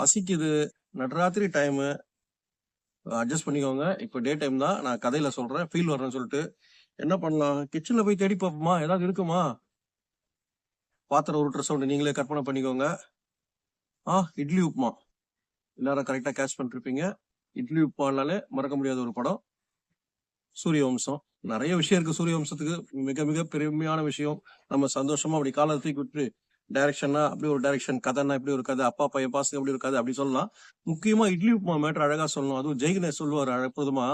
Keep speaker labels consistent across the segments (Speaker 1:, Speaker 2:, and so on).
Speaker 1: பசிக்குது. நடராத்திரி time adjust பண்ணிக்கோங்க. இப்போ டே டைம் தான். நான் கதையில சொல்றேன். ஃபீல் வரேன்னு சொல்லிட்டு. என்ன பண்ணலாம்? கிச்சனில் போய் தேடி பார்ப்போமா? ஏதாவது இருக்குமா? பாத்திரம் உருட்டுற சவுண்ட் நீங்களே கற்பனை பண்ணிக்கோங்க. ஆ இட்லி உப்புமா. எல்லாரும் கரெக்டாக கேட்ச் பண்ணிருப்பீங்க. இட்லி உப்புமானாலே மறக்க முடியாத ஒரு படம். சூரிய வம்சம் நிறைய விஷயம் இருக்கு சூரிய வம்சத்துக்கு மிக மிக பெருமையான விஷயம். நம்ம சந்தோஷமா அப்படி காலத்தை தூக்கி விட்டு டைரக்ஷனா அப்படி ஒரு டைரக்ஷன் கதைன்னா இப்படி ஒரு கதை அப்பா பையன் பாசம் எப்படி ஒரு கதை அப்படி சொல்லலாம். முக்கியமா இட்லி உப்புமா மேட்டர் அழகா சொல்லணும். அதுவும் ஜெய்கணேஷ் சொல்லுவார் அற்புதமா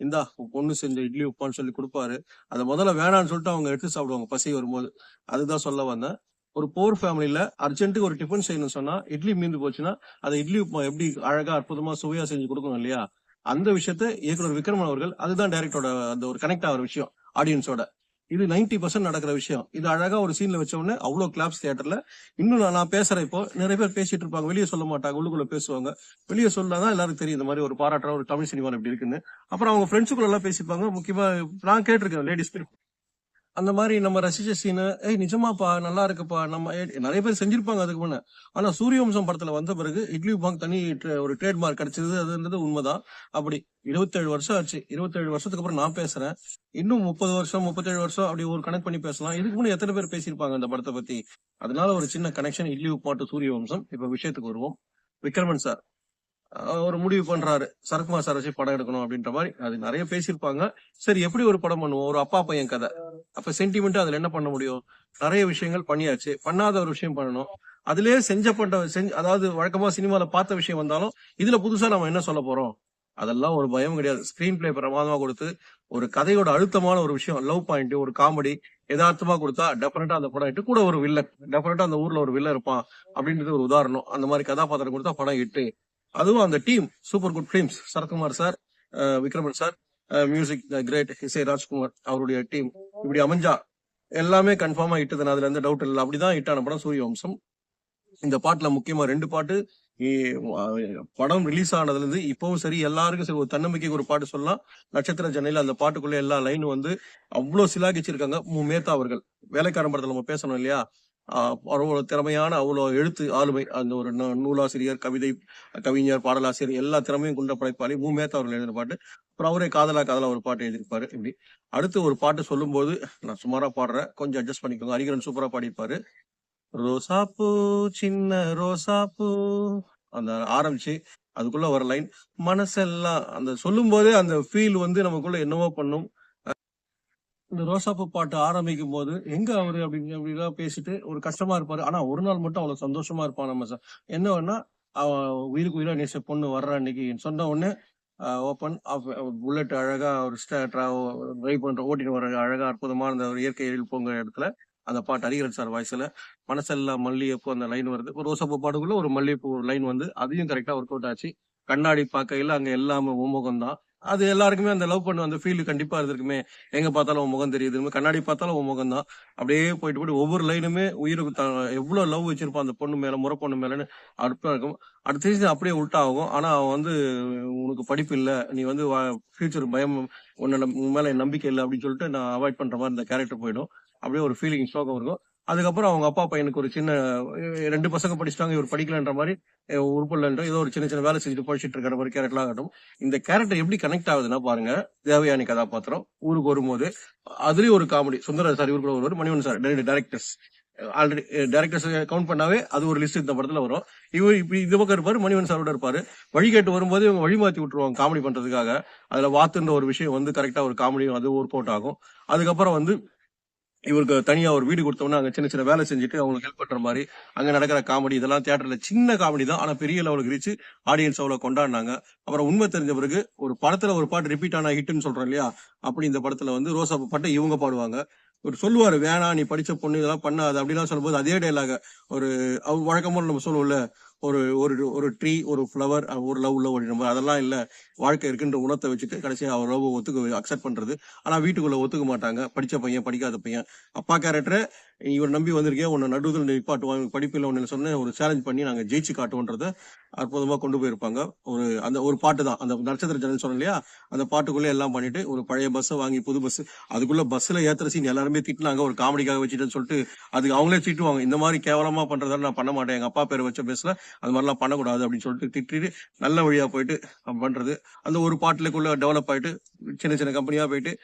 Speaker 1: இந்தா பொண்ணு செஞ்ச இட்லி உப்புமான்னு சொல்லி கொடுப்பாரு. அதை முதல்ல வேணான்னு சொல்லிட்டு அவங்க எடுத்து சாப்பிடுவாங்க பசி வரும்போது. அதுதான் சொல்ல வந்தேன். ஒரு போர் ஃபேமிலியில அர்ஜென்ட்டுக்கு ஒரு டிஃபன் செய்யணும்னு சொன்னா இட்லி மீந்து போச்சுன்னா அதை இட்லி உப்புமா எப்படி அழகா அற்புதமா சுவையா செஞ்சு கொடுக்கணும் இல்லையா? அந்த விஷயத்த இயக்குனர் விக்ரமன் அவர்கள் அதுதான் டைரக்டரோட அந்த ஒரு கனெக்ட் ஆகிற விஷயம் ஆடியன்ஸோட இது 90% பர்சன்ட் நடக்கிற விஷயம். இது அழகா ஒரு சீன்ல வச்ச உடனே அவ்வளவு கிளாப்ஸ் தியேட்டர்ல இன்னும் நான் நான் பேசுறேன் இப்போ. நிறைய பேர் பேசிட்டு இருப்பாங்க. வெளியே சொல்ல மாட்டாங்க. உள்ளுக்குள்ள பேசுவாங்க. வெளியே சொல்லாதான் எல்லாருக்கும் தெரியும். இந்த மாதிரி ஒரு பாராட்டுற ஒரு தமிழ் சினிமா இப்படி இருக்குன்னு. அப்புறம் அவங்க ஃப்ரெண்ட்ஸுக்குள்ள எல்லாம் பேசிப்பாங்க. முக்கியமா நான் கேட்டிருக்கேன் லேடிஸ் அந்த மாதிரி நம்ம ரசிச்ச சீனு ஏய் நிஜமாப்பா நல்லா இருக்குப்பா. நம்ம நிறைய பேர் செஞ்சிருப்பாங்க அதுக்கு முன்ன. ஆனா சூரியவம்சம் படத்துல வந்த பிறகு இட்லி பாங் தனி ஒரு ஒரு ட்ரேட்மார்க் கிடைச்சது. அதுன்றது உண்மைதான். அப்படி இருபத்தேழு வருஷம் ஆச்சு. இருபத்தேழு வருஷத்துக்கு அப்புறம் நான் பேசுறேன். இன்னும் முப்பது வருஷம் முப்பத்தேழு வருஷம் அப்படி ஒரு கனெக்ட் பண்ணி பேசலாம். இதுக்கு முன்னே எத்தனை பேர் பேசியிருப்பாங்க இந்த படத்தை பத்தி? அதனால ஒரு சின்ன கனெக்ஷன் இட்லி உப்பாட்டு சூரிய வம்சம் இப்ப விஷயத்துக்கு வருவோம். விக்ரமன் சார். ஒரு முடிவு பண்றாரு. சரத்குமார் சார் வச்சு படம் எடுக்கணும் அப்படின்ற மாதிரி. அது நிறைய பேசியிருப்பாங்க. சரி எப்படி ஒரு படம் பண்ணுவோம்? ஒரு அப்பா பையன் கதை. அப்ப சென்டிமெண்ட் அதுல என்ன பண்ண முடியும்? நிறைய விஷயங்கள் பண்ணியாச்சு. பண்ணாத ஒரு விஷயம் பண்ணணும். அதுலயே செஞ்ச பண்ண செஞ்சு அதாவது வழக்கமா சினிமால பார்த்த விஷயம் வந்தாலும் இதுல புதுசா நம்ம என்ன சொல்ல போறோம்? அதெல்லாம் ஒரு பயம் கிடையாது. ஸ்கிரீன் பிளே பிரமாதமா கொடுத்து ஒரு கதையோட அழுத்தமான ஒரு விஷயம் லவ் பாயிண்ட் ஒரு காமெடி எதார்த்தமா கொடுத்தா டெஃபினட்டா அந்த படம் இட்டு கூட ஒரு வில்லன் டெஃபினட்டா அந்த ஊர்ல ஒரு வில்லன் இருப்பான் அப்படின்றது ஒரு உதாரணம். அந்த மாதிரி கதாபாத்திரம் கொடுத்தா படம் இட்டு அதுவும் அந்த team super good films Sarathkumar sir Vikraman sir music great இசை ராஜ்குமார் அவருடைய டீம். இப்படி அமைஞ்சா எல்லாமே கன்ஃபார்மா இட்டது. அதுல எந்த டவுட் இல்லை. அப்படிதான் இட்டான படம் சூரிய வம்சம் இந்த பாட்டுல முக்கியமா ரெண்டு பாட்டு. படம் ரிலீஸ் ஆனதுல இருந்து இப்பவும் சரி எல்லாருக்கும் சரி ஒரு தன்னம்பிக்கைக்கு ஒரு பாட்டு சொல்லலாம். நட்சத்திர ஜன்னையில அந்த பாட்டுக்குள்ள எல்லா லைனும் வந்து அவ்வளவு சிலாகிச்சிருக்காங்க. மு. மேத்தா அவர்கள். வேலைக்காரன் படத்துல நம்ம பேசணும் இல்லையா? அவ்வளோ திறமையான அவ்வளோ எழுத்து ஆளுமை. அந்த ஒரு நூலாசிரியர் கவிதை கவிஞர் பாடலாசிரியர் எல்லா திறமையும் கொண்ட படைப்பாளி மு மேத்தா அவர்கள் எழுதின பாட்டு. அப்புறம் அவரே காதலா காதலா ஒரு பாட்டு எழுதியிருப்பாரு. இப்படி. அடுத்து ஒரு பாட்டு சொல்லும்போது நான் சுமாராக பாடுறேன். கொஞ்சம் அட்ஜஸ்ட் பண்ணிக்கோங்க. அரிகரன் சூப்பராக பாடியிருப்பாரு. ரோசாப்பூ சின்ன ரோசாப்பூ அந்த ஆரம்பிச்சு அதுக்குள்ள ஒரு லைன் மனசெல்லாம். அந்த சொல்லும் போதே அந்த ஃபீல் வந்து நமக்குள்ள என்னவோ பண்ணும். இந்த ரோசாப்பு பாட்டு ஆரம்பிக்கும் போது எங்க அவரு? அப்படின்னு அப்படிலாம் பேசிட்டு ஒரு கஷ்டமா இருப்பாரு. ஆனா ஒரு நாள் மட்டும் அவ்வளவு சந்தோஷமா இருப்பான் நம்ம ச- என்னன்னா அவன் உயிருக்கு உயிரா நேச பொண்ணு வர்ற அன்னைக்கு. சொன்ன உடனே ஓப்பன் புல்லட் அழகா ஒரு டிரைவ் பண்ற ஓட்டிட்டு வர அழகா அற்புதமான அந்த ஒரு இயற்கை எழில் போங்க இடத்துல அந்த பாட்டு ஹரிகரன் சார் வாய்ஸ்ல. மனசெல்லாம் மல்லிகைப்பூ அந்த லைன் வருது. ஒரு ரோசாப்பூ பாட்டுக்குள்ள ஒரு மல்லிகைப்பூ லைன் வந்து அதையும் கரெக்டா ஒர்க் அவுட் ஆச்சு. கண்ணாடி பார்க்கையில அங்க எல்லாமே உமுகம் தான் அது எல்லாருக்குமே அந்த லவ் பண்ண அந்த ஃபீல் கண்டிப்பா இருந்திருக்குமே. எங்க பார்த்தாலும் உன் முகம் தெரியுது. கண்ணாடி பார்த்தாலும் உன் முகம் தான் அப்படியே போயிட்டு போயிட்டு ஒவ்வொரு லைனுமே உயிருக்கு த- எவ்வளவு லவ் வச்சிருப்பான் அந்த பொண்ணு மேல முறை பொண்ணு மேலன்னு அடுப்பா இருக்கும். அடுத்த சீசன் அப்படியே உல்ட்டா ஆகும் ஆனா அவன் வந்து உனக்கு படிப்பு இல்ல. நீ வந்து ஃபியூச்சர் பயம் உன்ன நம்- உன் மேல என் நம்பிக்கை இல்லை அப்படின்னு சொல்லிட்டு நான் அவாய்ட் பண்ற மாதிரி இந்த கேரக்டர் போயிடும். அப்படியே ஒரு ஃபீலிங் ஸ்டோகம் இருக்கும். அதுக்கப்புறம் அவங்க அப்பா பையனுக்கு ஒரு சின்ன ரெண்டு பசங்க படிச்சிட்டாங்க இவர் படிக்கலன்ற மாதிரி அஹ் உருப்படலன்ற ஏதோ ஒரு சின்ன சின்ன வேலை செஞ்சுட்டு படிச்சிட்டு இருக்கிற மாதிரி கேரக்டர் ஆகட்டும். இந்த கேரக்டர் எப்படி கனெக்ட் ஆகுதுன்னா பாருங்க தேவயானி கதாபாத்திரம் ஊருக்கு வரும்போது அதுலயும் ஒரு காமெடி சுந்தர சார் இவர் கூட வருவார் மணிவன் சார் ரெண்டு டேரக்டர்ஸ் ஆல்ரெடி டேரக்டர்ஸ் கவுண்ட் பண்ணாவே அது ஒரு லிஸ்ட் இந்த படத்துல வரும். இவர் இப்படி இந்த பக்கம் இருப்பாரு மணிவன் சாரோட இருப்பாரு. வழிகேட்டு வரும்போது இவங்க வழிமாத்தி விட்டுருவாங்க காமெடி பண்றதுக்காக. அதுல வாத்துன்ற ஒரு விஷயம் வந்து கரெக்டா ஒரு காமெடியும் அது ஒர்க் அவுட் ஆகும். அதுக்கப்புறம் வந்து இவருக்கு தனியாக ஒரு வீடு கொடுத்தோம்னா அங்கே சின்ன சின்ன வேலை செஞ்சுட்டு அவங்களுக்கு ஹெல்ப் பண்ணுற மாதிரி அங்கே நடக்கிற காமெடி இதெல்லாம் தேட்டரில் சின்ன காமெடி தான். ஆனால் பெரிய லெவலுக்கு கிரிச்சு ஆடியன்ஸ் அவ்வளோ கொண்டாடினாங்க. அப்புறம் உண்மை தெரிஞ்ச பிறகு ஒரு படத்துல ஒரு பாட்டு ரிப்பீட் ஆனா ஹிட்னு சொல்றோம் இல்லையா? அப்படி இந்த படத்துல வந்து ரோசா பாட்டை இவங்க பாடுவாங்க. ஒரு சொல்லுவார் வேணாம் நீ படிச்ச பொண்ணு இதெல்லாம் பண்ணாது அப்படிலாம் சொல்லும்போது அதே டைலாக ஒரு அவர் வழக்கமா நம்ம சொல்லுவோம்ல ஒரு ஒரு ஒரு ட்ரீ ஒரு ஃப்ளவர் ஒரு லவ் லவ் நம்ம அதெல்லாம் இல்லை. வாழ்க்கை இருக்குன்ற உணத்தை வச்சுட்டு கடைசியாக அவர் லவ் ஒத்துக்க அக்செப்ட் பண்ணுறது ஆனால் வீட்டுக்குள்ளே ஒத்துக்க மாட்டாங்க. படித்த பையன் படிக்காத பையன். அப்பா கேரக்டரை இவர் நம்பி வந்திருக்கேன் உன்னை நடுவில் நிப்பாட்டுவாங்க படிப்பில் ஒன்று சொன்ன ஒரு சேலஞ்ச் பண்ணி நாங்கள் ஜெயிச்சு காட்டுவோன்றதை அற்புதமாக கொண்டு போயிருப்பாங்க. ஒரு அந்த ஒரு பாட்டு தான். அந்த நட்சத்திர ஜனல் சொன்னோம் இல்லையா? அந்த பாட்டுக்குள்ளே எல்லாம் பண்ணிட்டு ஒரு பழைய பஸ்ஸை வாங்கி புது பஸ் அதுக்குள்ளே பஸ்ஸில் ஏற்றுற சீன் எல்லாருமே திட்டினாங்க. ஒரு காமெடிக்காக வச்சுட்டுன்னு சொல்லிட்டு அதுக்கு அவங்களே திட்டுவாங்க. இந்த மாதிரி கேவலமாக பண்ணுறதால நான் பண்ண மாட்டேன். எங்கள் அப்பா பேர் வச்ச பஸ்ஸில் அது மாதிரிலாம் பண்ணக்கூடாது அப்படின்னு சொல்லிட்டு திட்டிட்டு நல்ல வழியாக போயிட்டு பண்ணுறது அந்த ஒரு பாட்டிலுக்குள்ளே டெவலப் ஆயிட்டு சின்ன சின்ன கம்பெனியாக போயிட்டு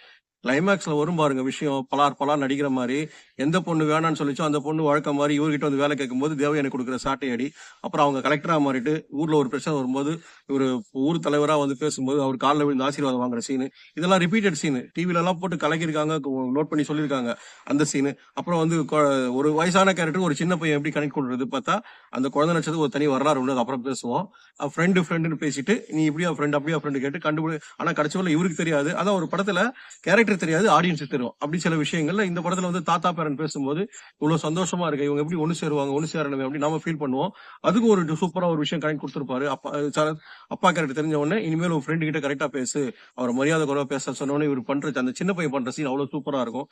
Speaker 1: கிளைமேக்ஸ்ல வரும் பாருங்க விஷயம். பலார் பலார் நடிக்கிற மாதிரி எந்த பொண்ணு வேணாம்னு சொல்லிச்சோ அந்த பொண்ணு வழக்கம் மாதிரி இவர்கிட்ட வந்து வேலை கேட்கும்போது தேவையான கொடுக்குற சாட்டை அடி. அப்புறம் அவங்க கலெக்டரா மாறிட்டு ஊர்ல ஒரு பிரச்சனை வரும்போது இவர் ஊர் தலைவரா வந்து பேசும்போது அவர் காலில் விழுந்து ஆசீர்வாதம் வாங்குற சீனு இதெல்லாம் ரிப்பீட்டட் சீனு டிவில எல்லாம் போட்டு கலக்கியிருக்காங்க நோட் பண்ணி சொல்லியிருக்காங்க அந்த சீனு அப்புறம் வந்து ஒரு வயசான கேரக்டர் ஒரு சின்ன பையன் எப்படி கனெக்ட் கொடுறது பார்த்தா அந்த குழந்தை நட்சத்திரம் ஒரு தனி வரலாறு உள்ளது அப்புறம் பேசுவோம். ஃப்ரெண்டு ஃப்ரெண்டுன்னு பேசிட்டு நீ இப்படியா ஃப்ரெண்ட் அப்படியா ஃப்ரெண்டு கேட்டு கண்டுபிடி ஆனா கடைசி வரல இவருக்கு தெரியாது. அதான் ஒரு படத்துல கேரக்டர் தெரியாது ஆடியன்ஸுக்கு தெரியும் அப்படி சில விஷயங்கள்ல இந்த படத்துல வந்து தாத்தா பேரன் பேசும்போது இவ்வளவு சந்தோஷமா இருக்கு இவங்க எப்படி ஒண்ணு சேருவாங்க ஒண்ணு சேரணும் அப்படி நாம ஃபீல் பண்ணுவோம். அதுக்கு ஒரு சூப்பரா ஒரு விஷயம் கனெக்ட் கொடுத்துருப்பாரு. அப்பா அப்பா கேரக்டர் தெரிஞ்ச உடனே இனிமேல் உன் ஃப்ரெண்டு கிட்ட கரெக்டா பேசு. அவர் மரியாதை குறைவா பேச சொன்னோடனே இவர் பண்ற அந்த சின்ன பையன் பண்ற சீன் அவ்வளவு சூப்பரா இருக்கும்.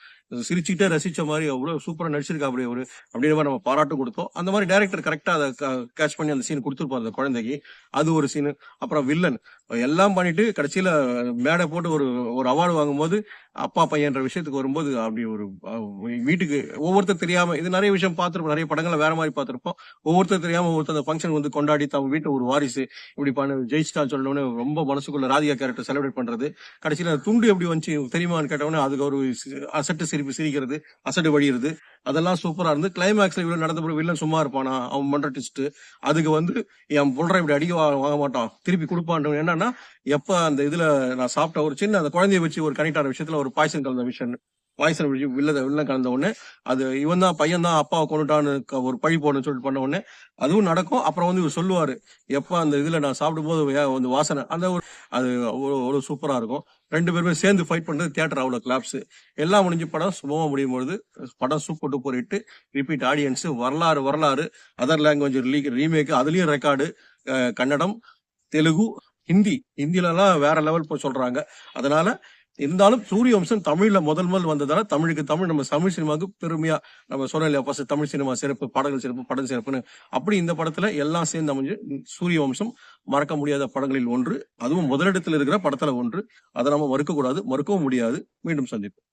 Speaker 1: சிரிச்சுட்டே ரசிச்ச மாதிரி அவ்வளவு சூப்பரா நடிச்சிருக்கா அப்படி ஒரு அப்படின்னு மாதிரி நம்ம பாராட்டு கொடுத்தோம். அந்த மாதிரி டேரக்டர் கரெக்டா அதை கேட்ச் பண்ணி அந்த சீன் கொடுத்துருப்பாரு அந்த குழந்தைக்கு. அது ஒரு சீன் அப்புறம் வில்லன் எல்லாம் பண்ணிட்டு கடைசியில மேடை போட்டு ஒரு ஒரு அவார்டு வாங்கும்போது அப்பா பையன்ற விஷயத்துக்கு வரும்போது அப்படி ஒரு வீட்டுக்கு ஒவ்வொருத்தர் தெரியாம இது நிறைய விஷயம் பார்த்துருப்போம். நிறைய படங்களை வேற மாதிரி பார்த்துருப்போம். ஒவ்வொருத்தர் தெரியாம ஒவ்வொருத்தர் அந்த ஃபங்க்ஷன் வந்து கொண்டாடி தன் வீட்டு ஒரு வாரிசு இப்படி பண்ண ஜெயிச்சிட்டான்னு சொன்ன ரொம்ப மனசுக்குள்ள ராதிகா கேரக்டர் செலிப்ரேட் பண்றது. கடைசியில் துண்டு எப்படி வந்துச்சு தெரியுமான்னு கேட்டவொடனே அதுக்கு ஒரு அசட்டு சிரிப்பு சிரிக்கிறது அசட்டு வழியிறது. அதெல்லாம் சூப்பரா இருந்து கிளைமேக்ஸ்ல இவ்வளவு நடந்த வில்லன் சும்மா இருப்பானா? அவன் பண்ற ட்விஸ்ட் அதுக்கு வந்து என் புல்ற இப்படி அடிக்க வாங்க மாட்டான். திருப்பி கொடுப்பான் என்னன்னா எப்ப அந்த இதுல நான் சாப்பிட்ட ஒரு சின்ன அந்த குழந்தைய வச்சு ஒரு கனெக்ட் ஆன விஷயத்துல ஒரு பாய்சன் கலந்த விஷயம் பாய்சன் பிடிச்சி வில்ல வில்ல கலந்த உடனே அது இவன் தான் பையன் தான் அப்பாவை கொண்டுட்டான்னு க- ஒரு பழி போடணும்னு சொல்லிட்டு பண்ண உடனே அதுவும் நடக்கும். அப்புறம் வந்து இவர் சொல்லுவார் எப்போ அந்த இதில் நான் சாப்பிடும்போது வந்து வாசனை. அந்த ஒரு அது அவ்வளோ சூப்பராக இருக்கும். ரெண்டு பேருமே சேர்ந்து ஃபைட் பண்ணுறது தியேட்டர் அவ்வளோ கிளாப்ஸ் எல்லாம் முடிஞ்சு படம் சுபமாக முடியும் பொழுது படம் சூப்பர் டூப்பர் இட்டு ரிப்பீட் ஆடியன்ஸு வரலாறு வரலாறு. அதர் லாங்குவேஜ் ரீமேக்கு அதுலேயும் ரெக்கார்டு கன்னடம் தெலுங்கு ஹிந்தி. ஹிந்திலலாம் வேற லெவல் போய் சொல்கிறாங்க அதனால இருந்தாலும் சூரிய வம்சம் தமிழ்ல முதல் முதல் வந்ததால தமிழுக்கு தமிழ். நம்ம தமிழ் சினிமாவுக்கு பெருமையா நம்ம சொன்னோம் இல்லையா தமிழ் சினிமா சிறப்பு பாடல்கள் சிறப்பு படம் சிறப்புன்னு. அப்படி இந்த படத்துல எல்லாம் சேர்ந்து அமைஞ்சு சூரிய வம்சம் மறக்க முடியாத படங்களில் ஒன்று அதுவும் முதலிடத்தில் இருக்கிற படத்துல ஒன்று. அதை நம்ம மறுக்க கூடாது மறுக்கவும் முடியாது. மீண்டும் சந்திப்போம்.